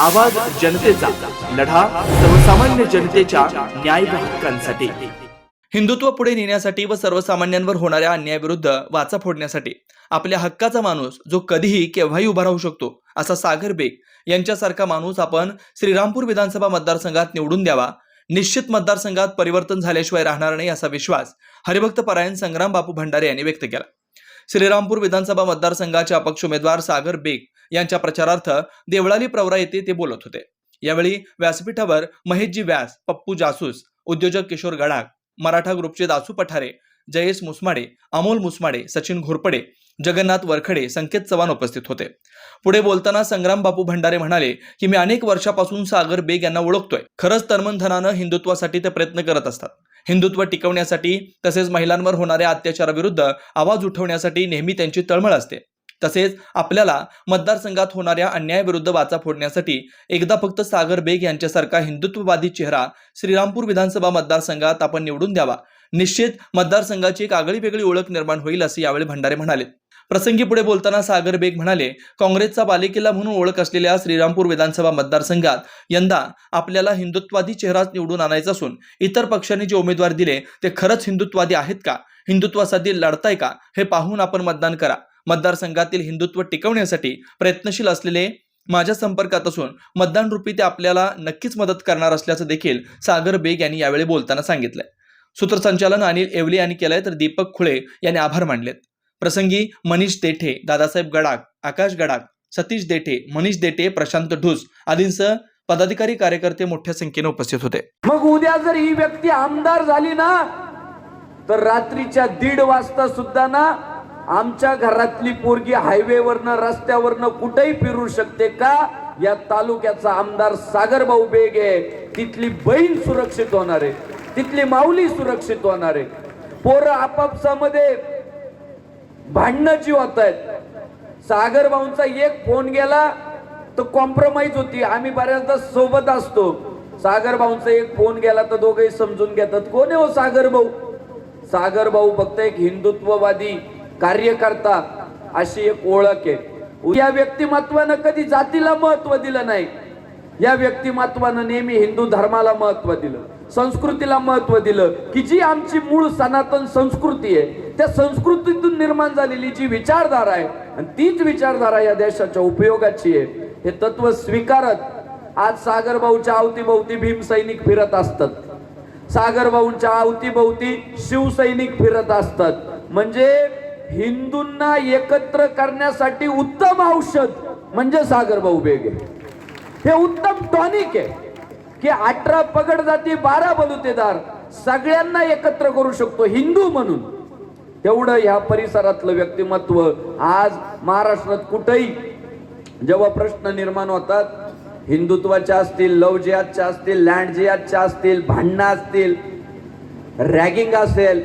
आवाज जनतेचा लढा सर्वसामान्य जनतेच्या न्याय हक्कांसाठी. हिंदुत्व पुढे नेण्यासाठी व सर्वसामान्यांवर होणाऱ्या अन्यायाविरुद्ध वाचा फोडण्यासाठी आपल्या हक्काचा माणूस जो कधीही केव्हाही उभा राहू शकतो असा सागर बेग यांच्यासारखा माणूस आपण श्रीरामपूर विधानसभा मतदारसंघात निवडून द्यावा निश्चित मतदारसंघात परिवर्तन झाल्याशिवाय राहणार नाही असा विश्वास हरिभक्त परायण संग्राम बापू भंडारे यांनी व्यक्त केला. श्रीरामपूर विधानसभा मतदारसंघाचे अपक्ष उमेदवार सागर बेग यांच्या प्रचारार्थ देवळाली प्रवरा येथे ते बोलत होते. यावेळी व्यासपीठावर महेशजी व्यास पप्पू जासूस उद्योजक किशोर गडाख मराठा ग्रुपचे दासू पठारे जयेश मुसमाडे अमोल मुसमाडे सचिन घोरपडे जगन्नाथ वरखडे संकेत चव्हाण उपस्थित होते. पुढे बोलताना संग्राम बापू भंडारे म्हणाले की मी अनेक वर्षापासून सागर बेग यांना ओळखतोय. खरंच तन्मनधनानं हिंदुत्वासाठी ते प्रयत्न करत असतात. हिंदुत्व टिकवण्यासाठी तसेच महिलांवर होणाऱ्या अत्याचाराविरुद्ध आवाज उठवण्यासाठी नेहमी त्यांची तळमळ असते. तसेच आपल्याला मतदारसंघात होणाऱ्या अन्यायाविरुद्ध वाचा फोडण्यासाठी एकदा फक्त सागर बेग यांच्यासारखा हिंदुत्ववादी चेहरा श्रीरामपूर विधानसभा मतदारसंघात आपण निवडून द्यावा. निश्चित मतदारसंघाची एक आगळी वेगळी ओळख निर्माण होईल असे यावेळी भंडारे म्हणाले. प्रसंगी पुढे बोलताना सागर बेग म्हणाले काँग्रेसचा बालेकिल्ला म्हणून ओळख असलेल्या श्रीरामपूर विधानसभा मतदारसंघात यंदा आपल्याला हिंदुत्वादी चेहराच निवडून आणायचा असून इतर पक्षांनी जे उमेदवार दिले ते खरंच हिंदुत्वादी आहेत का? हिंदुत्वासाठी लढताय का? हे पाहून आपण मतदान करा. मतदारसंघातील हिंदुत्व टिकवण्यासाठी प्रयत्नशील असलेले माझ्या संपर्कात असून मतदान रूपी ते आपल्याला नक्कीच मदत करणार असल्याचं देखील सागर बेग यांनी यावेळी बोलताना सांगितलंय. सूत्रसंचालन अनिल एवले यांनी केलंय तर दीपक खुळे यांनी आभार मानलेत. प्रसंगी मनीष देठे दादासाहेब गडाख आकाश गडाख सतीश देठे मनीष देठे प्रशांत ढुस आदींसह पदाधिकारी कार्यकर्ते मोठ्या संख्येने उपस्थित होते. मग उद्या जर ही व्यक्ती आमदार झाली ना तर रात्रीच्या दीड वाजता सुद्धा ना आमच्या घरातली पोरगी हायवेवरनं रस्त्यावरनं कुठेही फिरू शकते का? या तालुक्याचा आमदार सागर भाऊ बेग आहे तिथली बहीण सुरक्षित होणार आहे तिथली माऊली सुरक्षित होणार आहे. पोरं आपापसामध्ये भांडणं जी होत आहेत सागर भाऊंचा एक फोन गेला तर कॉम्प्रोमाइज होती. आम्ही बऱ्याचदा सोबत असतो. सागर भाऊंचा एक फोन गेला तर दोघेही समजून घेतात. कोण आहे हो सागर भाऊ? सागर भाऊ फक्त एक हिंदुत्ववादी कार्यकर्ता अशी एक ओळख आहे. या व्यक्तिमत्वानं कधी जातीला महत्त्व दिलं नाही. या व्यक्तिमत्वानं नेहमी हिंदू धर्माला महत्त्व दिलं संस्कृतीला महत्त्व दिलं की जी आमची मूळ सनातन संस्कृती आहे त्या संस्कृतीतून निर्माण झालेली जी विचारधारा आहे आणि तीच विचारधारा या देशाच्या उपयोगाची आहे. हे तत्व स्वीकारत आज सागरभाऊच्या अवतीभोवती भीमसैनिक फिरत असतात. सागरभाऊंच्या अवतीभोवती शिवसैनिक फिरत असतात. म्हणजे हिंदूंना एकत्र करण्यासाठी उत्तम औषध म्हणजे सागरभाऊ बेगे. बेग आहे हे उत्तम टॉनिक आहे. की अठरा पगड जाती बारा बलुतेदार सगळ्यांना एकत्र करू शकतो हिंदू म्हणून. तेवढं ह्या परिसरातलं व्यक्तिमत्व आज महाराष्ट्रात कुठेही जेव्हा प्रश्न निर्माण होतात हिंदुत्वाच्या असतील लव जिहादच्या असतील लँड जिहादच्या असतील भांडणं असतील रॅगिंग असेल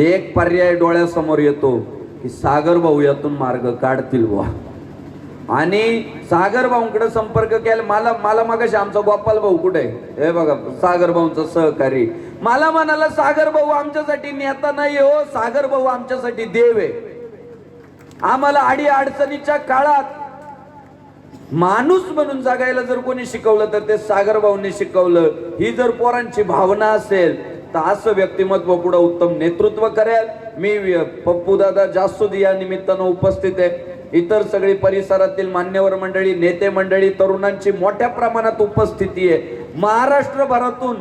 एक पर्याय डोळ्यासमोर येतो की सागर भाऊ यातून मार्ग काढतील बुवा. आणि सागर भाऊंकडे संपर्क केला. मला मला मागाशी आमचा गोपाल भाऊ कुठे? आहे? हे बघा सागर भाऊंचा सहकारी. मला म्हणाला सागर भाऊ आमच्यासाठी नेता नाही हो सागर भाऊ आमच्यासाठी देव आहे. आम्हाला आडी अडचणीच्या काळात माणूस म्हणून जगायला जर कोणी शिकवलं तर ते सागर भाऊंनी शिकवलं. ही जर पोरांची भावना असेल तर असं व्यक्तिमत्व पुढे उत्तम नेतृत्व करेल. मी पप्पू दादा जासूद या निमित्तानं उपस्थित आहे. इतर सगळी परिसरातील मान्यवर मंडळी नेते मंडळी तरुणांची मोठ्या प्रमाणात उपस्थिती आहे. महाराष्ट्रभरातून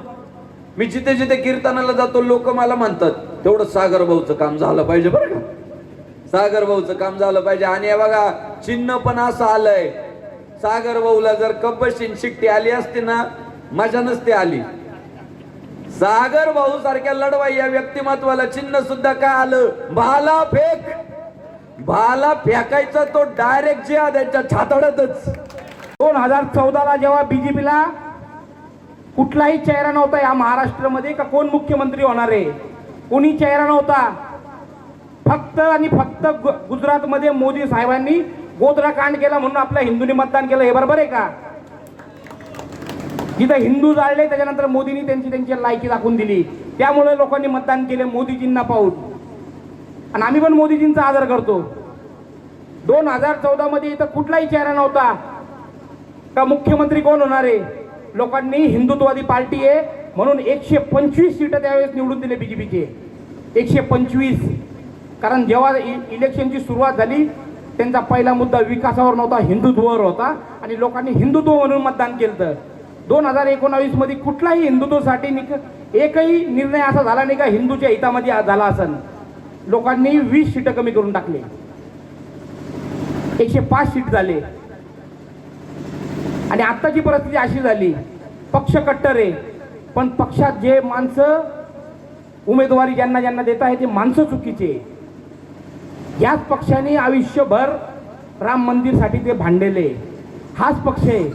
मी जिथे जिथे कीर्तनाला जातो लोक मला म्हणतात तेवढं सागर भाऊचं काम झालं पाहिजे बरं का. सागर भाऊचं काम झालं पाहिजे. आणि हे बघा चिन्ह पण असं आलंय. सागर भाऊला जर कब्बशीन शिट्टी आली असती ना मजा नसते आली. सागर भाऊ सारख्या लढवाई या व्यक्तिमत्वाला चिन्ह सुद्धा काय आलं? भाला फेक. बाला फेकायचा तो डायरेक्ट जे त्यांच्या छातडतच. दोन हजार चौदाला जेव्हा बीजेपीला कुठलाही चेहरा नव्हता या महाराष्ट्रामध्ये का कोण मुख्यमंत्री होणार आहे? कोणी चेहरा नव्हता. फक्त आणि फक्त गुजरातमध्ये मोदी साहेबांनी गोधरा कांड केला म्हणून आपल्या हिंदूंनी मतदान केलं. हे बरोबर आहे का? जिथं हिंदू जाळले त्याच्यानंतर मोदींनी त्यांची त्यांची लायकी दाखवून दिली. त्यामुळे लोकांनी मतदान केले मोदीजींना पाहून. आणि आम्ही पण मोदीजींचा आदर करतो. दोन हजार चौदा मध्ये इथं कुठलाही चेहरा नव्हता. का मुख्यमंत्री कोण होणार? आहे लोकांनी हिंदुत्ववादी पार्टी आहे म्हणून एकशे पंचवीस सीटं त्यावेळेस निवडून दिले बीजेपीचे. एकशे पंचवीस. कारण जेव्हा इ- इलेक्शनची सुरुवात झाली त्यांचा पहिला मुद्दा विकासावर नव्हता हिंदुत्वावर होता. आणि लोकांनी हिंदुत्व म्हणून मतदान केलं तर दोन हजार एकोणावीसमध्ये कुठलाही हिंदुत्वासाठी निक एकही निर्णय असा झाला नाही का हिंदूच्या हितामध्ये झाला असन. लोकांनी वीस सीटं कमी करून टाकले. एकशे पाच सीट झाले. आणि आत्ताची परिस्थिती अशी झाली पक्ष कट्टर आहे पण पक्षात जे माणसं उमेदवारी ज्यांना ज्यांना देत आहे ते माणसं चुकीचे याच पक्षाने आयुष्यभर राम मंदिरसाठी ते भांडेले हाच पक्ष आहे.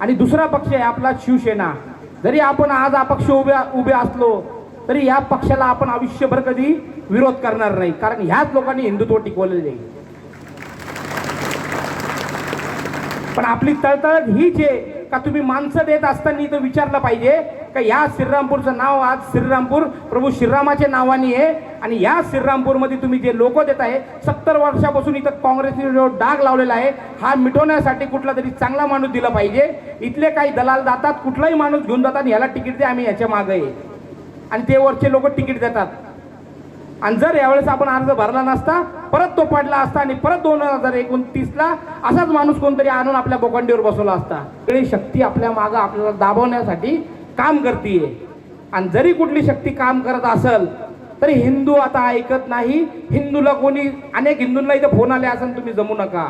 आणि दुसरा पक्ष आहे आपला शिवसेना. जरी आपण आज अपक्ष उभे उभे असलो तरी या पक्षाला आपण आयुष्यभर कधी विरोध करणार नाही. कारण ह्याच लोकांनी हिंदुत्व टिकवलेले पण आपली तळतळ हीच आहे का तुम्ही माणसं देत असताना इथं विचारलं पाहिजे का या श्रीरामपूरचं नाव आज श्रीरामपूर प्रभू श्रीरामाच्या नावाने आहे आणि या श्रीरामपूरमध्ये तुम्ही जे लोक देत आहे सत्तर वर्षापासून इथं काँग्रेसने जो डाग लावलेला आहे हा मिटवण्यासाठी कुठला तरी चांगला माणूस दिला पाहिजे. इथले काही दलाल जातात कुठलाही माणूस घेऊन जातात याला तिकीट दे आम्ही याच्या मागे आहे. आणि ते वरचे लोक तिकीट देतात. आणि जर यावेळेस आपण अर्ज भरला नसता परत तो पडला असता आणि परत दोन हजार एकोणतीसला असाच माणूस कोणतरी आणून आपल्या बोकांडीवर बसवला असता. सगळी शक्ती आपल्या मागं आपल्याला दाबवण्यासाठी काम करतीये. आणि जरी कुठली शक्ती काम करत असेल तरी हिंदू आता ऐकत नाही. हिंदूला कोणी अनेक हिंदूंना इथं फोन आले असेल तुम्ही जमू नका.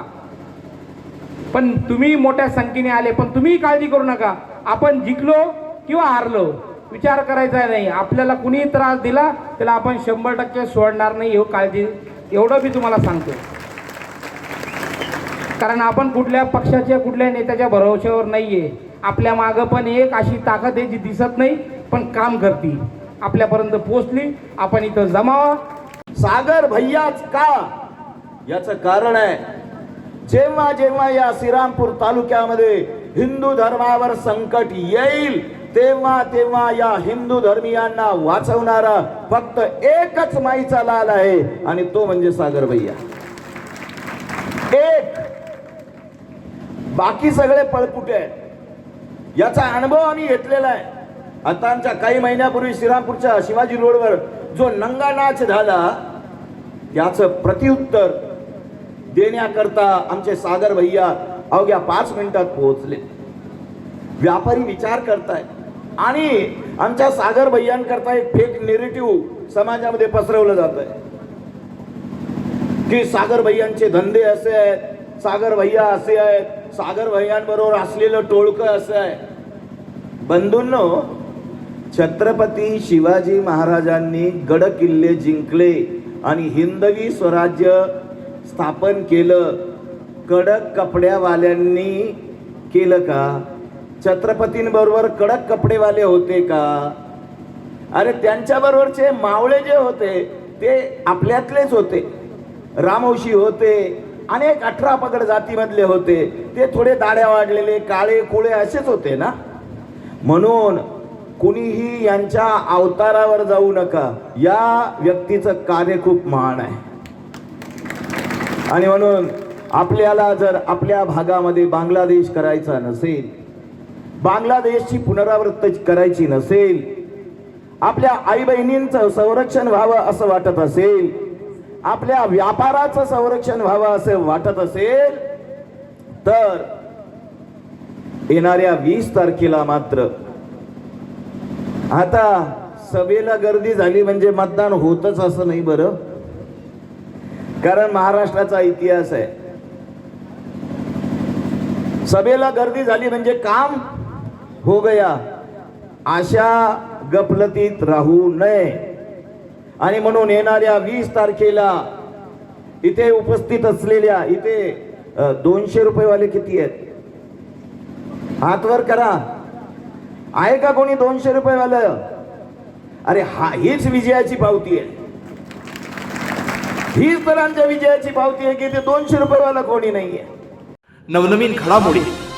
पण तुम्ही मोठ्या संख्येने आले पण तुम्ही काळजी करू नका. आपण जिंकलो किंवा हारलो विचार करायचा नाही. आपल्याला कुणीही त्रास दिला त्याला आपण शंभर टक्के सोडणार नाही हो काळजी एवढं मी तुम्हाला सांगतो. कारण आपण कुठल्या पक्षाच्या कुठल्या नेत्याच्या भरोश्यावर नाहीये. आपल्या मागं पण एक अशी ताकद आहे जी दिसत नाही पण काम करते. आपल्यापर्यंत पोचली आपण इथं जमावा. सागर भैयाच का? याचं कारण आहे जेव्हा जेव्हा या श्रीरामपूर तालुक्यामध्ये हिंदू धर्मावर संकट येईल तेव्हा तेव्हा या हिंदू धर्मियांना वाचवणारा फक्त एकच माईचा लाल आहे आणि तो म्हणजे सागर भैया एक. बाकी सगळे पळपुटे आहेत. याचा अनुभव आम्ही घेतलेला आहे. आता आमच्या काही महिन्यापूर्वी श्रीरामपूरच्या शिवाजी रोडवर जो नंगा नाच झाला याचं प्रत्युत्तर देण्याकरता आमचे सागर भैया अवघ्या पाच मिनिटात पोहोचले. व्यापारी विचार करतायत. आणि आमच्या सागर भैयांकरता एक फेक नेरेटिव्ह समाजामध्ये पसरवलं जात आहे की सागर भैयांचे धंदे असे आहेत सागर भैया असे आहेत सागर भैयांबरोबर असलेलं टोळकं असं आहे बंधूंनो छत्रपती शिवाजी महाराजांनी गड किल्ले जिंकले आणि हिंदवी स्वराज्य स्थापन केलं. कडक कपड्यावाल्यांनी केलं का? छत्रपतींबरोबर कडक कपडेवाले होते का? अरे त्यांच्याबरोबरचे मावळे जे होते ते आपल्यातलेच होते. रामवशी होते अनेक अठरा पगड जातीमधले होते. ते थोडे दाड्या वाढलेले काळे कुळे असेच होते ना? म्हणून कुणीही यांच्या अवतारावर जाऊ नका. या व्यक्तीचं कार्य खूप महान आहे. आणि म्हणून आपल्याला जर आपल्या भागामध्ये बांगलादेश करायचा नसेल बांगलादेशची पुनरावृत्ती करायची नसेल आपल्या आई बहिणींचं संरक्षण व्हावं असं वाटत असेल आपल्या व्यापाराचं संरक्षण व्हावं असं वाटत असेल तर येणाऱ्या वीस तारखेला मात्र आता सभेला गर्दी झाली म्हणजे मतदान होतच असं नाही बरं. कारण महाराष्ट्राचा इतिहास आहे. सभेला गर्दी झाली म्हणजे काम हो गया. अशा गफलतीत राहू नये. आणि म्हणून येणाऱ्या वीस तारखेला इथे उपस्थित असलेल्या इथे दोनशे रुपयेवाले किती आहेत? हातवर करा. आहे का कोणी दोनशे रुपयेवालं? अरे हा हीच विजयाची पावती आहे. हीच तर आमच्या विजयाची पावती आहे की ते दोनशे रुपयेवाला कोणी नाहीये. नवनवीन घडामोडी.